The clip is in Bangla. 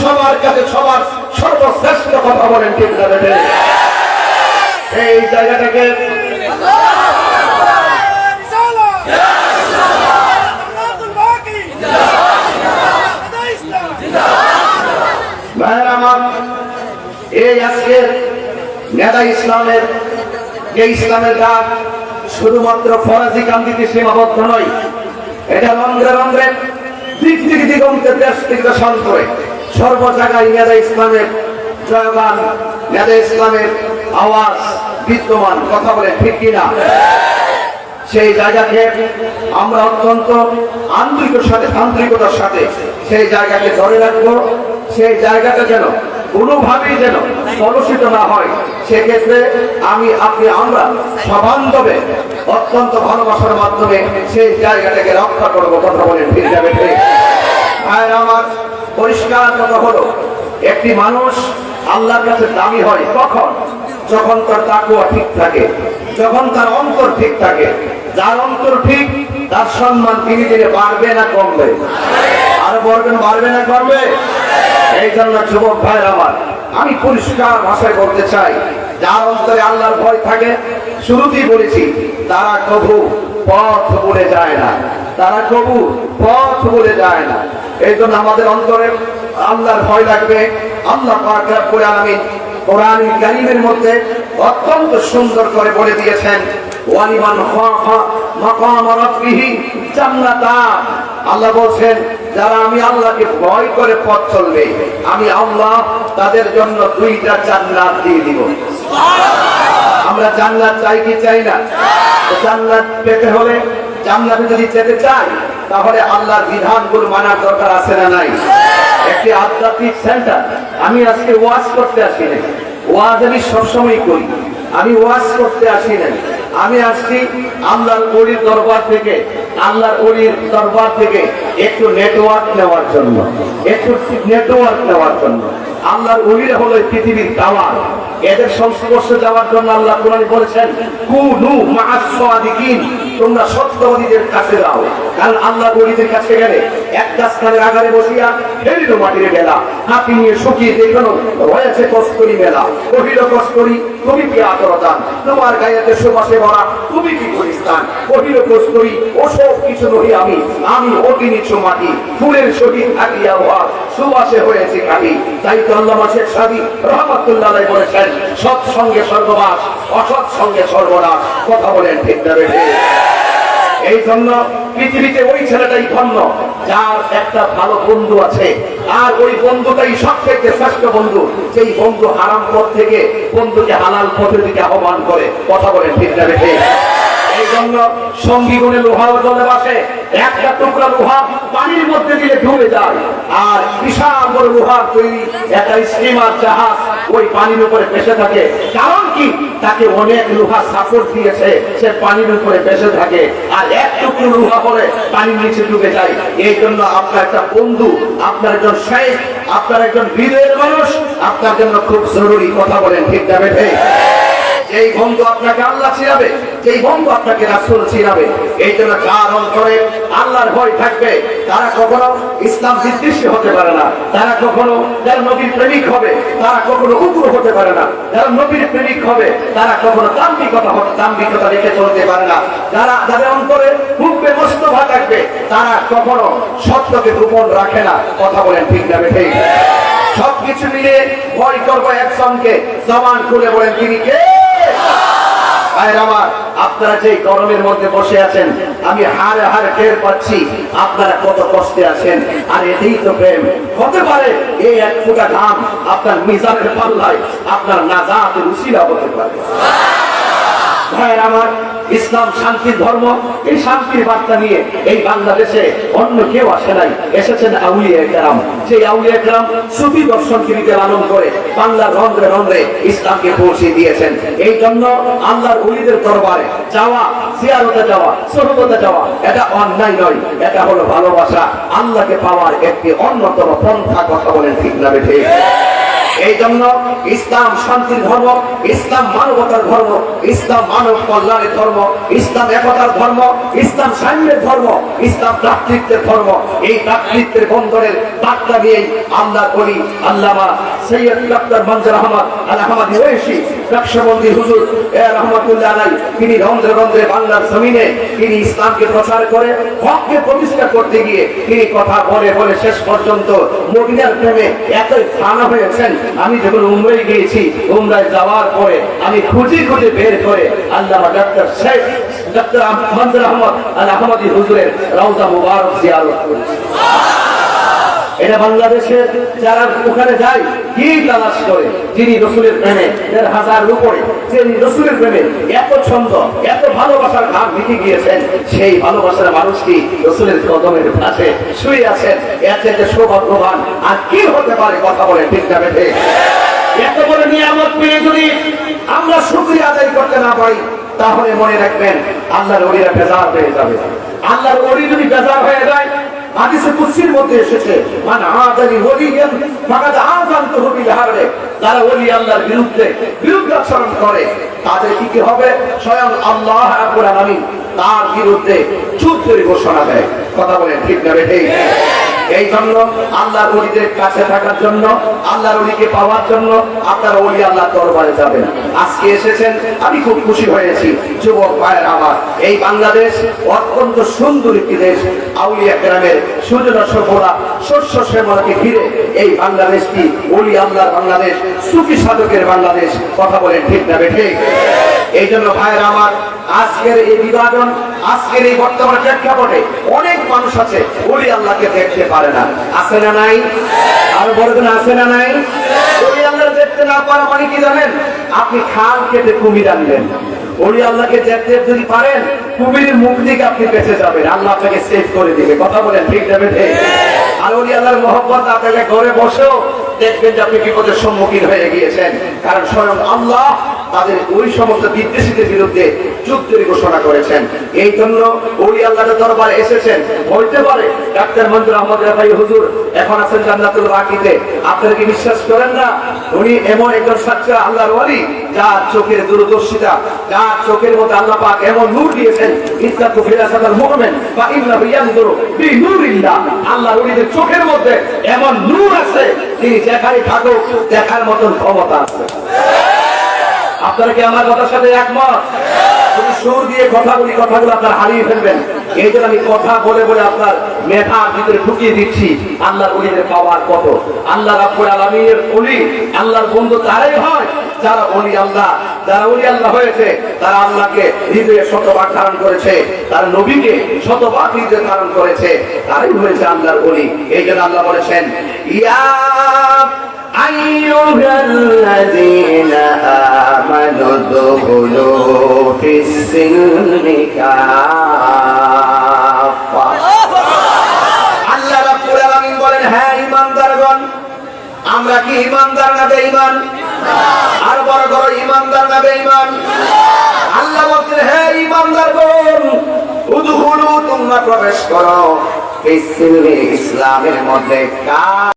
সবার কাছে সবার সর্বশ্রেষ্ঠ কথা বলেন, ঠিক না এই জায়গাটাকে এই আজকের নেতা ইসলামের, এই ইসলামের ডাক শুধুমাত্র ফরাজি কান্দিতে সীমাবদ্ধ নয়, এটা রন্ধ্রে রন্ধ্রে, দিক দিক দিগন্তে দেশ থেকে সন্ত সর্ব জায়গায় নেতা ইসলামের জয়গান নেতা ইসলামের আওয়াজ বিদ্যমান, কথা বলে ঠিক কিনা? সেই জায়গাকে আমরা অত্যন্ত আন্তরিকের সাথে আন্তরিকতার সাথে সেই জায়গাকে ধরে রাখব। সেই জায়গাটা যেন কোনোভাবেই যেন কলুষিত না হয়, সেক্ষেত্রে আমি, আপনি, আমরা সবান্ধবে অত্যন্ত ভালোবাসার মাধ্যমে সেই জায়গাটাকে রক্ষা করব, কথা বলেন ঠিক যাবে ঠিক। আর আমার পরিষ্কার কথা হলো, একটি মানুষ আল্লাহর কাছে দামি হয়, কখন? যখন তার তাকুয়া ঠিক থাকে, যখন তার অন্তর ঠিক থাকে। যার অন্তর ঠিক, তার সম্মান তিনি দিনে বাড়বে না কমবে। আরও বলবেন, বাড়বে না কমবে? এই জন্য যুবক ভাইয়ের আমার, আমি পরিষ্কার ভাষায় বলতে চাই, যার অন্তরে আল্লাহর ভয় থাকে, শুরুতেই বলেছি, তারা কবু পথ বলে যায় না। তারা কবু পথ বলে যায় না। এই জন্য আমাদের অন্তরে আল্লাহর ভয় লাগবে। আল্লাহ পাক রব্বুল আলামিন কোরআন কারীমের মধ্যে অত্যন্ত সুন্দর করে বলে দিয়েছেন ওয়ালিমান খাফা মাকাম রাব্বিহি জান্নাতান। আল্লাহ বলছেন যারা আমি আল্লাহকে ভয় করে পথ চলবে আমি আল্লাহ তাদের জন্য দুইটা জান্নাত দিয়ে দিব। আমরা জান্নাত চাই কি চাই না? জান্নাত পেতে হলে জান্নাতে যদি যেতে চাই তাহলে আল্লাহর বিধানগুলো মানার দরকার আছে না নাই? একটি আধ্যাত্মিক সেন্টার আমি আজকে ওয়াজ করতে আসি নাই। ওয়াজ আমি সবসময় করি। আমি ওয়াজ করতে আসি নাই। আমি আসছি আল্লাহর অলির দরবার থেকে, আল্লাহর অলির দরবার থেকে একটু নেটওয়ার্ক নেওয়ার জন্য, একটু নেটওয়ার্ক নেওয়ার জন্য। আল্লাহর অলিরা হলো পৃথিবীর টাওয়ার এদের সংস্পর্শে যাওয়ার জন্য আল্লাহ কোরআন বলেছেন, কুনু মাআস সাদিকিন তোমরা সত্যবাদীদের কাছে যাও। কারণ আল্লাহ গরিদের কাছে গেলে এক গাছ কালের আগারে বসিয়া ফেলিল মাটির গেলা হাতি নিয়ে শুকিয়ে দেখানো রয়েছে কস্তরি মেলা। কহিল, কস্তরি তুমি কি আতরদান তোমার গায়েতে সুবাসে ভরা, তুমি কি করিস্তান কহিল কস্তরি ওসব কিছু নহি আমি। আমি অগ্নি মাটি ফুলের সহিত থাকিয়া হওয়া সুবাসে হয়েছে খালি তাই তো আল্লাহ মাসের সাদি রহমতুল্লাহ বলেছেন সৎ সঙ্গে স্বর্গবাস অসৎ সঙ্গে সর্বনাশ। কথা বলেন ঠিক না এই জন্য পৃথিবীতে ওই ছেলেটাই ধন্য। যার একটা ভালো বন্ধু আছে। আর ওই বন্ধুটাই সব থেকে শ্রেষ্ঠ বন্ধু। সেই বন্ধু হারাম পথ থেকে বন্ধুকে হালাল পথের দিকে আহ্বান করে। কথা বলেন ঠিক না এই সঙ্গী গুণে লোহাও জলে বাসে। একটা টুকরা লোহা পানির মধ্যে দিলে ডুবে যায়। আর বিশাল বড় লোহার তৈরি একটা স্টিমার জাহাজ ওই পানির উপরে ভেসে থাকে। কারণ কি? তাকে অনেক লোহা সাপোর্ট দিয়েছে, সে পানির উপরে ভেসে থাকে। আর এক টুকরো লোহা হলে পানির নিচে ডুবে যায়। এই জন্য আপনার একটা বন্ধু, আপনার একজন শেখ, আপনার একজন হৃদয়ের মানুষ, আপনার জন্য খুব জরুরি কথা বলেন, ঠিক না বেঠে? এই বন্ধু আপনাকে আল্লাহ চিনাবে, যেই বন্ধু আপনাকে রাসূল চিনাবে, এই জন্য যার অন্তরে আল্লাহর ভয় থাকবে, তারা কখনো ইসলাম বিদ্বেষী হতে পারে না, তারা কখনো যারা নবীর প্রেমিক হবে, তারা কখনো উগ্র হতে পারে না, যারা নবীর প্রেমিক হবে, তারা কখনো হতে দাম্ভিকতা রেখে চলতে পারে না, যারা যাদের অন্তরে হুকবে মোস্তফা থাকবে, তারা কখনো সত্যকে গোপন রাখে না, কথা বলেন ঠিক না ঠিক সবকিছু মিলে ভয় করব একজনকে, জবান খুলে বলেন, তিনি কে? আপনারা যে গরমের মধ্যে বসে আছেন, আমি হারে হারে টের পাচ্ছি আপনারা কত কষ্টে আছেন। আর এটাই তো প্রেম। হতে পারে এই এক ফুটা ঘাম আপনার মিজানের পাল্লায় আপনার নাজাতের রুচিরা হতে পারে। আমার ইসলাম শান্তির ধর্ম, এই শান্তির বার্তা নিয়ে এই বাংলাদেশে অন্য কেউ আসে নাই। এসেছেন আউলিয়া একরাম। সেই আউলিয়া একরাম সুফি দর্শনকে নিজে লালন করে বাংলার রন্ধ্রে রন্ধ্রে ইসলামকে পৌঁছে দিয়েছেন। এই জন্য আল্লাহর উলিদের দরবারে যাওয়া, জিয়ারতে যাওয়া সরবতে যাওয়া, এটা অন্যায় নয়, এটা হলো ভালোবাসা। আল্লাহকে পাওয়ার একটি অন্যতম পন্থা কথা বলেন ঠিক না ঠিক এই জন্য ইসলাম শান্তির ধর্ম, ইসলাম মানবতার ধর্ম, ইসলাম মানব কল্যাণের ধর্ম, ইসলাম একতার ধর্ম, ইসলাম সাম্যের ধর্ম, ইসলাম ভ্রাতৃত্বের ধর্ম। এই ভ্রাতৃত্বের বন্ধনের বার্তা নিয়েই আল্লাহ করি আল্লামা সৈয়দ মঞ্জুর আহমদ আল আহমদ ওয়েসি নকশবন্দি হুজুর এ রহমতুল্লাহ আলাই তিনি রন্ধ্রে রন্ধ্রে বাংলার জমিনে তিনি ইসলামকে প্রচার করে, হককে প্রতিষ্ঠা করতে গিয়ে তিনি কথা বলে বলে শেষ পর্যন্ত মদিনার প্রেমে এতই ফানা হয়েছেন। আমি যখন উমরাই গিয়েছি, উমরায় যাওয়ার পরে আমি খুঁজে খুঁজে বের করে আল্লাহ ডাক্তার শেখ ডাক্তার মঞ্জুর আহমদ আল আহমদি হুজুরের রওজা মুবারক জিয়ারত করেছি। এটা বাংলাদেশের যারা ওখানে যায়, কি তালাশ করে? যিনি রসুলের প্রেমে, দেড় হাজার উপরে, যিনি রসুলের প্রেমে এত ছন্দ, এত ভালোবাসার ঘাম মিটে গিয়েছেন, সেই ভালোবাসার মানুষটি রসুলের কদমের পাশে শুয়ে আছেন। এর থেকে সৌভাগ্যবান আর কি হতে পারে কথা বলে ঠিক না বেঠে। এত বড় নিয়ামত পেয়ে যদি আমরা শুক্রিয়া আদায় করতে না পারি, তাহলে মনে রাখবেন, আল্লাহর ওলিরা বেজার হয়ে যাবে। আল্লাহর ওলি যদি বেজার হয়ে যায় হাদিসে মধ্যে এসেছে আদানি ওলিয়ান, ফাকাদ ওলি আল্লাহর বিরুদ্ধে বিরুদ্ধাচরণ করে, তাদের কি কি হবে? স্বয়ং আল্লাহ রাব্বুল আলামিন তার বিরুদ্ধে যুদ্ধের ঘোষণা দেয়। কথা বলেন ঠিক না বেঠে এই জন্য আল্লাহর ওলিদের কাছে থাকার জন্য, আল্লাহর ওলিকে পাওয়ার জন্য আপনার ওলি আল্লাহ দরবারে যাবেন আজকে এসেছেন, আমি খুব খুশি হয়েছি। যুবক ভাইয়ের আমার। এই বাংলাদেশ অত্যন্ত সুন্দর একটি দেশ। আউলিয়া গ্রামের সূর্য সফলা শস্য শ্যামলাকে ঘিরে এই বাংলাদেশটি ওলি আল্লাহর বাংলাদেশ, সুফি সাধকের বাংলাদেশ। কথা বলেন ঠিক না বেঠে? এই জন্য ভাইয়ের আমার, আজকের এই বিভাজন, আজকের এই বর্তমান প্রেক্ষাপটে অনেক মানুষ আছে, ওলি আল্লাহকে দেখতে পারে না। আছে না নাই? আর বড় আছে না নাই? দেখতে না পারা মানে কি জানেন? আপনি খান কেটে কুমির আনবেন ওরি আল্লাহকে দেখতে যদি পারেন, কুমিরের মুখ থেকে আপনি বেঁচে যাবেন। আল্লাহ আপনাকে সেভ করে দিবে। কথা বলেন, ঠিক যাবে আর ওলি আল্লাহর মোহাম্মত আপনাকে ঘরে বসেও দেখবেন যে আপনি বিপদের সম্মুখীন হয়ে গিয়েছেন। কারণ স্বয়ং আল্লাহ তাদের ওই সমস্ত বিদ্বেষীদের বিরুদ্ধে যুদ্ধের ঘোষণা করেছেন। এই জন্য ওই আল্লাহর দরবারে এসেছেন। হইতে পারে, ডাক্তার মঞ্জুর আহমদ রাফাই হুজুর এখন আছেন জান্নাতুল বাকিতে। আপনারা কি বিশ্বাস করেন না? উনি এমন একজন সাচ্চা আল্লাহর ওয়ালি, যার চোখের দূরদর্শিতা, যার চোখের মধ্যে আল্লাহ পাক এমন নূর দিয়েছেন, ইত্তাকু ফিরাসাতাল মুমিন বা ইন্নাহু ইয়ানজুরু বিনূরিল্লাহ। আল্লাহর ওলিদের চোখের মধ্যে এমন নূর আছে, তিনি যেখানে থাকুক, দেখার মতন ক্ষমতা আছে। আপনারা কি আমার কথার সাথে একমত? সুর দিয়ে কথা বলি, কথাগুলো আপনার হারিয়ে ফেলবেন। এই জন্য আমি কথা বলে বলে আপনার মেধার ভিতরে ঢুকিয়ে দিচ্ছি, আল্লাহর অলিদের পাওয়ার কত? আল্লাহ রাব্বুল আলামিনের অলি আল্লাহর বন্ধু তারাই হয়। যারা অলি আল্লাহ, যারা অলি আল্লাহ হয়েছে, তারা আল্লাহকে হৃদয়ে শতভাগ ধারণ করেছে, তার নবীকে শতভাগ হৃদয়ে ধারণ করেছে, তারাই হয়েছে আল্লাহর অলি এই জন্য আল্লাহ বলেছেন, ইয়া أيها الذين آمنوا ادخلوا في السلم كافة আল্লাহ রাব্বুল আলামিন বলেন হ্যাঁ ইমানদারগণ আমরা কি ইমানদার না বেঈমান আর বড় বড় ইমানদার না বেঈমান আল্লাহ বলছেন হ্যাঁ ইমানদারগণ উদখুলু তোমরা প্রবেশ করো ফিস সিলমি ইসলামের মধ্যে কা